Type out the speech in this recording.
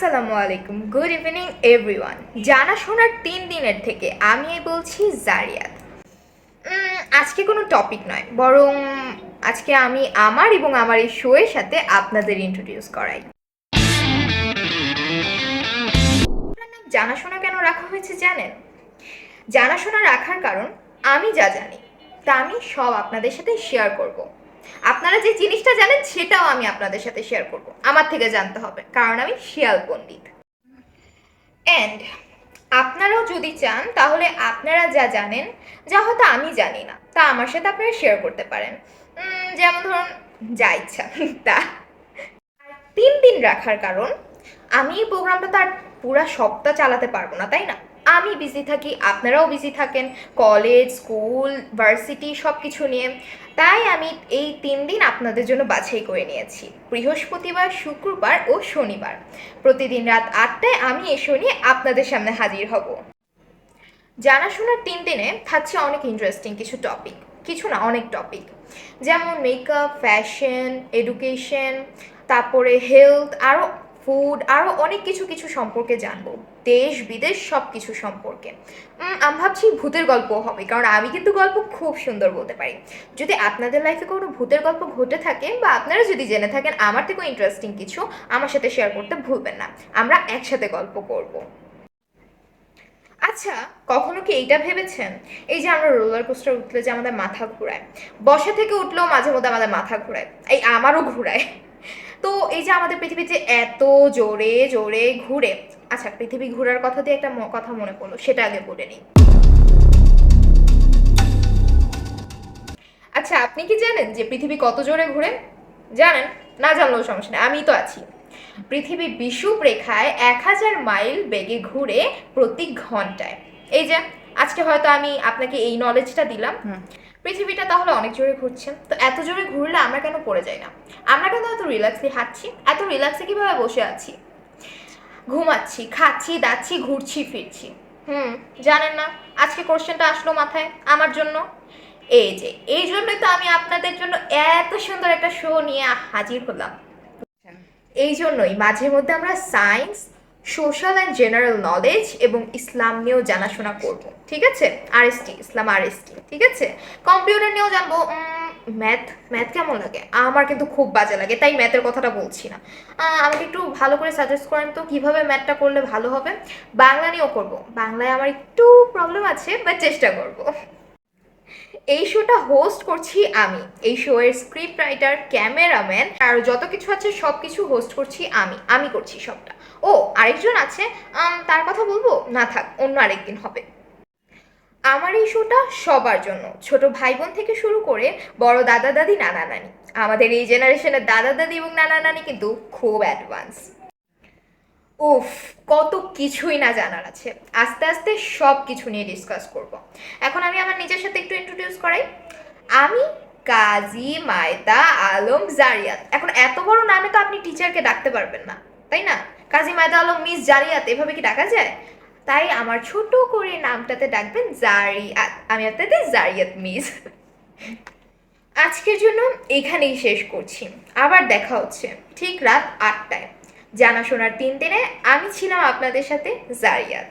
আসসালামু আলাইকুম। Good evening everyone জানাশোনার তিন দিনের থেকে আমি বলছি জারিয়াত। আজকে কোনো টপিক নয়, বরং আজকে আমি আমার এবং আমার এই শোয়ের সাথে আপনাদের ইন্ট্রোডিউস করাই। জানাশোনা কেন রাখা হয়েছে জানেন? জানাশোনা রাখার কারণ আমি যা জানি, তা আমি সব আপনাদের সাথে শেয়ার করব। আপনারা যে জিনিসটা জানেন, সেটাও আমি আপনাদের সাথে শেয়ার করব। আমার থেকে জানতে হবে, কারণ আমি শিয়াল পণ্ডিত। অ্যান্ড আপনারাও যদি চান, তাহলে আপনারা যা জানেন, যা হয়তো আমি জানি না, তা আমার সাথে আপনারা শেয়ার করতে পারেন। যেমন ধরুন, যা ইচ্ছা, তা। তিন দিন রাখার কারণ, আমি এই প্রোগ্রামটা তার পুরা সপ্তাহ চালাতে পারব না, তাই না? আমি বিজি থাকি, আপনারাও বিজি থাকেন কলেজ স্কুল ভার্সিটি সব কিছু নিয়ে। তাই আমি এই তিন দিন আপনাদের জন্য বাছাই করে নিয়েছি। বৃহস্পতিবার, শুক্রবার ও শনিবার। প্রতিদিন রাত আটটায় আমি এসো নিয়ে আপনাদের সামনে হাজির হব। জানাশোনার তিন দিনে থাকছে অনেক ইন্টারেস্টিং কিছু টপিক কিছু না, অনেক টপিক যেমন মেকআপ ফ্যাশন এডুকেশন তারপরে হেলথ আরও ফুড আরও অনেক কিছু কিছু সম্পর্কে জানব। দেশ, বিদেশ সব কিছু সম্পর্কে আমি ভাবছি ভূতের গল্প হবে, কারণ আমি কিন্তু গল্প খুব সুন্দর বলতে পারি। যদি আপনাদের লাইফে কোনো ভূতের গল্প ঘটে থাকে বা আপনারা যদি জেনে থাকেন আমার থেকেও ইন্টারেস্টিং কিছু, আমার সাথে শেয়ার করতে ভুলবেন না। আমরা একসাথে গল্প করব। আচ্ছা কখনো কি এইটা ভেবেছেন? এই যে আমরা রোলার কোস্টার উঠলে যে আমাদের মাথা ঘুরায়, বসা থেকে উঠলেও মাঝে মধ্যে আমাদের মাথা ঘুরায়, এই আমারও ঘুরায়। তো এই যে আমাদের পৃথিবীতে এত জোরে জোরে ঘুরে আচ্ছা পৃথিবী ঘোরার কথা দিয়ে একটা ম- কথা মনে পড়ল সেটা আগে বলে নিই। আচ্ছা আপনি কি জানেন যে পৃথিবী কত জোরে ঘুরে? জানেন? না জানলেও সমস্যা নেই আমি তো আছি। পৃথিবী বিষুব রেখায় এক হাজার মাইল বেগে ঘুরে প্রতি ঘন্টায়। এই যে আজকে হয়তো আমি আপনাকে এই নলেজটা দিলাম। পৃথিবীটা তাহলে অনেক জোরে ঘুরছে। তো এত জোরে ঘুরলে আমরা কেন পড়ে যাই না? আমরা কেন এত রিল্যাক্সে হাঁটছি? এত রিল্যাক্সে কীভাবে বসে আছি? ঘুমাচ্ছি, খাচ্ছি, দাচ্ছি, ঘুরছি, ফিরছি। হুম, জানেন না, আজকে কোশ্চেনটা আসলো মাথায় আমার জন্য। এই যে, এই জন্যই তো আমি আপনাদের জন্য এত সুন্দর একটা শো নিয়ে হাজির হলাম। এই জন্যই মাঝে মধ্যে আমরা science social and general knowledge এবং ইসলাম নিয়েও জানাশোনা করব, ঠিক আছে? আরএসটি ইসলাম আরএসটি ঠিক আছে? কম্পিউটার নিয়েও জানব ম্যাথ ম্যাথ কেমন লাগে? আমার কিন্তু খুব বাজে লাগে, তাই ম্যাথের কথাটা বলছি না। আমাকে একটু ভালো করে সাজেস্ট করেন তো, কীভাবে ম্যাথটা করলে ভালো হবে? বাংলা নিয়েও করব। বাংলায় আমার একটু প্রবলেম আছে বাট চেষ্টা করব। এই শোটা হোস্ট করছি আমি। এই শো এর স্ক্রিপ্ট রাইটার ক্যামেরাম্যান আর যত কিছু আছে সব কিছু হোস্ট করছি আমি। আমি করছি সবটা। ও, আরেকজন আছে তার কথা বলব? না থাক, অন্য আরেকদিন হবে। আমার এই শোটা সবার জন্য। ছোট ভাই বোন থেকে শুরু করে বড় দাদা দাদি, নানা নানি। আমাদের এই জেনারেশনের দাদা দাদি এবং নানা নানি কিন্তু খুব অ্যাডভান্স উফ, কত কিছুই না জানার আছে। আস্তে আস্তে সব কিছু নিয়ে ডিসকাস করব। এখন আমি আমার নিজের সাথে একটু ইন্ট্রোডিউস করাই। আমি কাজী মায়দা আলম জারিয়াত। এখন এত বড় নামে তো আপনি টিচারকে ডাকতে পারবেন না, তাই না? কাজী মায়দা আলম, মিস জারিয়াত, এভাবে কি ডাকা যায়? তাই আমার ছোট করে নামটাতে ডাকবেন জারিয়াত আমি আপনাদের জারিয়াত মিস। আজকের জন্য এখানেই শেষ করছি। আবার দেখা হচ্ছে ঠিক রাত আটটায়। জানাশোনার তিন দিনে আমি ছিলাম আপনাদের সাথে জারিয়াত।